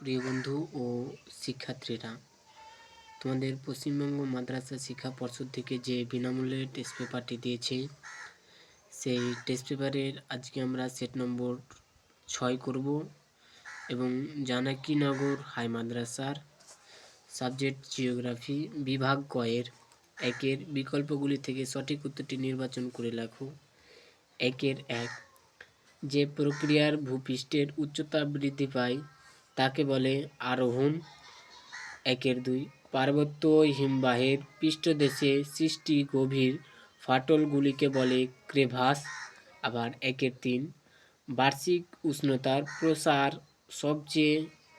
প্রিয় বন্ধু ও শিক্ষার্থীরা, তোমাদের পশ্চিমবঙ্গ মাদ্রাসা শিক্ষা পর্ষদ থেকে যে বিনামূল্যে টেস্ট পেপারটি দিয়েছে, সেই টেস্ট পেপারের আজকে আমরা সেট নম্বর ছয় করব এবং জানাকিনগর হাই মাদ্রাসার সাবজেক্ট জিওগ্রাফি বিভাগ কয়ের একের বিকল্পগুলি থেকে সঠিক উত্তরটি নির্বাচন করে লেখো। একের এক, যে প্রক্রিয়ার ভূপৃষ্ঠের উচ্চতা বৃদ্ধি পায় তাকে বলে আরোহণ। একের দুই। পার্বত্য হিমবাহের পৃষ্ঠদেশে সৃষ্টি গভীর ফাটলগুলিকে বলে ক্রেভাস, আবার একের তিন। বার্ষিক উষ্ণতার প্রসার সবচেয়ে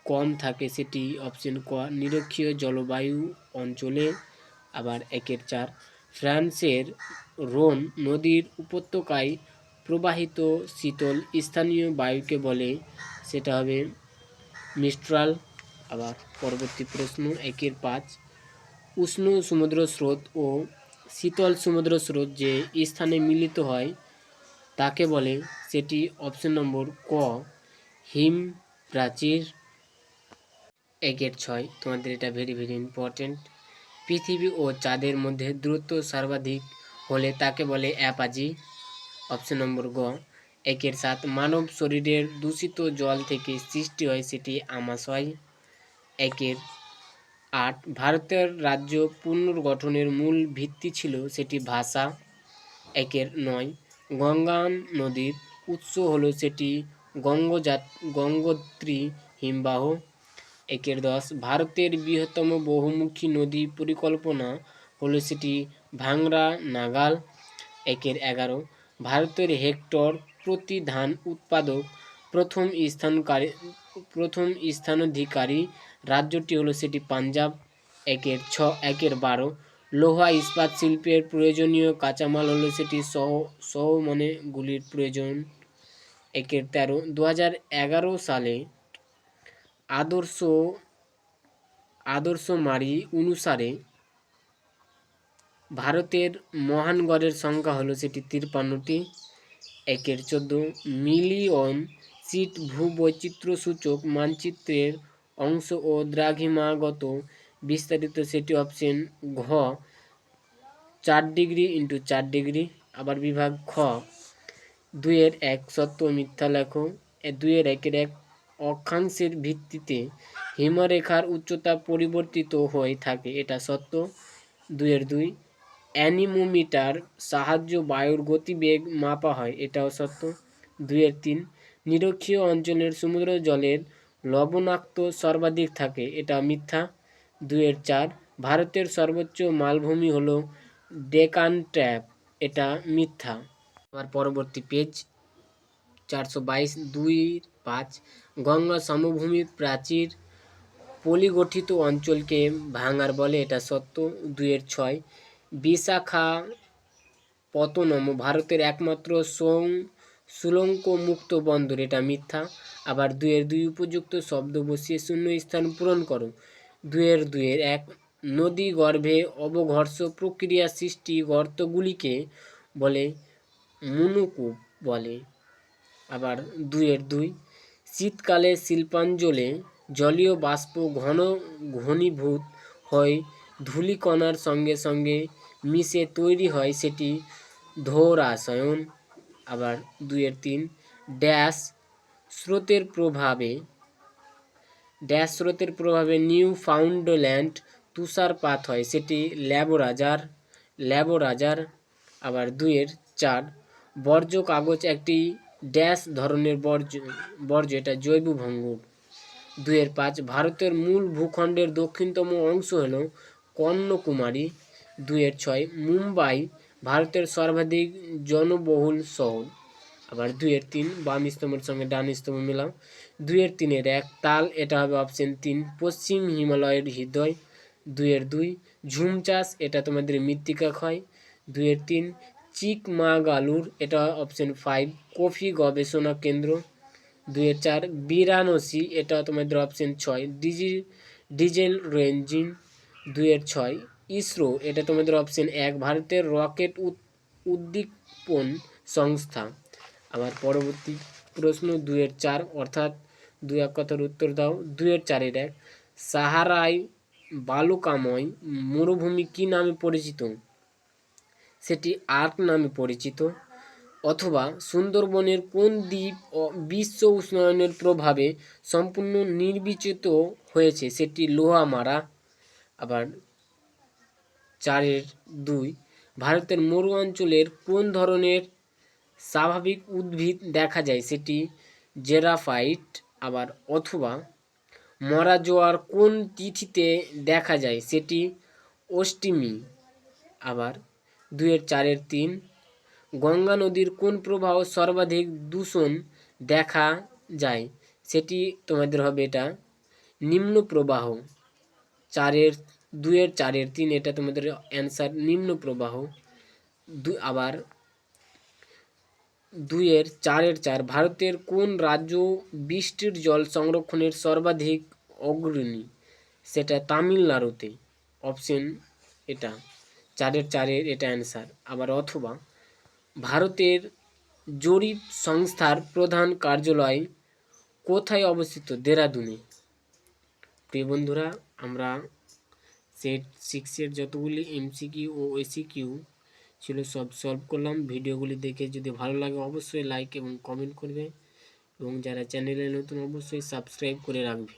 কম থাকে সেটি অপশন ক, নিরক্ষীয় জলবায়ু অঞ্চলে, আবার একের চার। ফ্রান্সের রোন নদীর উপত্যকায় প্রবাহিত শীতল স্থানীয় বায়ুকে বলে, সেটা হবে মিস্ট্রাল আবার পরবর্তী প্রশ্ন, একের পাঁচ। উষ্ণ সমুদ্র স্রোত ও শীতল সমুদ্র স্রোত যে স্থানে মিলিত হয়, তাকে বলে সেটি অপশন নম্বর ক, হিম প্রাচীর একের ছয়। তোমাদের এটা ভেরি ভেরি ইম্পর্টেন্ট পৃথিবী ও চাঁদের মধ্যে দূরত্ব সর্বাধিক হলে তাকে বলে অ্যাপাজি অপশন নম্বর গ একের সাত মানব শরীরের দূষিত জল থেকে সৃষ্টি হয় সেটি আমাশয় একের আট। ভারতের রাজ্য পুনর্গঠনের মূল ভিত্তি ছিল সেটি ভাষা একের নয়। গঙ্গা নদীর উৎস হলো সেটি গঙ্গজাত গঙ্গোত্রী হিমবাহ একের দশ। ভারতের বৃহত্তম বহুমুখী নদী পরিকল্পনা হলো সেটি ভাংরা নাগাল একের এগারো। ভারতের হেক্টর প্রতি ধান উৎপাদক প্রথম স্থানকারী, প্রথম স্থানাধিকারী রাজ্যটি হলো সেটি পাঞ্জাব, একের ছ, একের বারো। লোহা ইস্পাত শিল্পের প্রয়োজনীয় কাঁচামাল হলো সেটি সহ সহ মানে গুলির প্রয়োজন, একের তেরো। দু এগারো সালে আদর্শ আদর্শ মারি অনুসারে ভারতের মহানগরের সংখ্যা হলো সেটি তিরপান্নটি, একের চোদ্দ মিলিয়ন সিট ভূবৈচিত্র্য সূচক মানচিত্রের অংশ ও দ্রাঘিমাগত বিস্তারিত সেটি অপশন ঘ, চার ডিগ্রি ইন্টু চার ডিগ্রি, আবার বিভাগ খ। দুইয়ের এক সত্য মিথ্যা লেখো, এ দুইয়ের একের এক অক্ষাংশের ভিত্তিতে হিমরেখার উচ্চতা পরিবর্তিত হয়ে থাকে, এটা সত্য। দুইয়ের দুই অ্যানিমোমিটার সাহায্য বায়ুর গতিবেগ মাপা হয়, এটাও সত্য। দুইয়ের তিন, নিরক্ষীয় অঞ্চলের সমুদ্র জলের লবণাক্ত সর্বাধিক থাকে, এটা মিথ্যা। দুইয়ের চার, ভারতের সর্বোচ্চ মালভূমি হলো ডেকান ট্র্যাপ এটা মিথ্যা। আবার পরবর্তী পেজ, চারশো বাইশ, দুই, পাঁচ, গঙ্গা সমভূমি প্রাচীর পলিগঠিত অঞ্চলকে ভাঙার বলে, এটা সত্য। দুইয়ের ছয় বিশাখা পতনম ভারতের একমাত্র সোং সুলঙ্ক মুক্ত বন্দর। এটা মিথ্যা। আবার দুইয়ের দুই উপযুক্ত শব্দ বসিয়ে শূন্য স্থান পূরণ করো। দুইয়ের দুইয়ের এক নদী গর্ভে অবঘর্ষ প্রক্রিয়া সৃষ্টি গর্তগুলিকে বলে মুনুকূপ বলে। আবার দুইয়ের দুই শীতকালে শিল্পাঞ্চলে জলীয় বাষ্প ঘন ঘনীভূত হয় ধূলিকণার সঙ্গে সঙ্গে মিশে তৈরি হয় সেটি ধৌরাশয়ন আবার দুইয়ের তিন, ড্যাশ স্রোতের প্রভাবে। ড্যাশ স্রোতের প্রভাবে নিউ ফাউন্ডল্যান্ড তুষারপাত হয়, সেটি ল্যাবোরাজার ল্যাবোরাজার, আবার দুইয়ের চার, বর্জ্য কাগজ একটি ড্যাশ ধরনের বর্জ্য বর্জ্য, এটা জৈব ভঙ্গুর। দুইয়ের পাঁচ, ভারতের মূল ভূখণ্ডের দক্ষিণতম অংশ হল কন্যাকুমারী দুইয়ের ছয়, মুম্বাই ভারতের সর্বাধিক জনবহুল শহর। আবার দুইয়ের তিন, বাম স্তম্ভের সঙ্গে ডান স্তম্ভ মেলাও। দুয়ের তিনের এক, তাল, এটা হবে অপশন তিন, পশ্চিম হিমালয়ের হৃদয়। দুইয়ের দুই, ঝুম চাষ, এটা তোমাদের মৃত্তিকা ক্ষয়। দুইয়ের তিন চিক চিকমাগালুর এটা অপশন ফাইভ কফি গবেষণা কেন্দ্র। দুইয়ের চার, বিরানসি, এটা তোমাদের অপশন ছয়, ডিজি, ডিজেল রেঞ্জিন। দুইয়ের ছয় ইসরো, এটা তোমাদের অপশন এক, ভারতের রকেট উদ্দীপন সংস্থা। আবার পরবর্তী প্রশ্ন দুইয়ের চার, অর্থাৎ দুই এক কথার উত্তর দাও। দুইয়ের চারের এক। সাহারায় বালুকাময় মরুভূমি কি নামে পরিচিত? সেটি আর্ক নামে পরিচিত। অথবা সুন্দরবনের কোন দ্বীপ বিশ্ব উষ্ণায়নের প্রভাবে সম্পূর্ণ নির্বিচিত হয়েছে? সেটি লোহামারা। আবার চারের দুই। ভারতের মরু অঞ্চলের কোন ধরনের স্বাভাবিক উদ্ভিদ দেখা যায়? সেটি জেরাফাইট, আবার অথবা মরা জোয়ার কোন তিথিতে দেখা যায়? সেটি অষ্টিমী, আবার দুইয়ের চারের তিন। গঙ্গা নদীর কোন প্রবাহ সর্বাধিক দূষণ দেখা যায়? সেটি তোমাদের হবে এটা নিম্ন প্রবাহ, চারের দুইয়ের, চারের, তিন, এটা তোমাদের অ্যান্সার নিম্ন প্রবাহ। দু, আবার দুইয়ের, চারের, চার, ভারতের কোন রাজ্য বৃষ্টির জল সংরক্ষণের সর্বাধিক অগ্রণী? সেটা তামিলনাড়ুতে। অপশন এটা। চারের চারের, এটা অ্যান্সার আবার অথবা ভারতের জরিপ সংস্থার প্রধান কার্যালয় কোথায় অবস্থিত? দেরাদুনে। প্রিয় বন্ধুরা, আমরা সেট সিক্সের যতগুলি এমসিকিউ ও এসিকিউ ছিল, সব সলভ করলাম। ভিডিওগুলি দেখে যদি ভালো লাগে অবশ্যই লাইক এবং কমেন্ট করবে। এবং যারা চ্যানেলে নতুন, অবশ্যই সাবস্ক্রাইব করে রাখবে।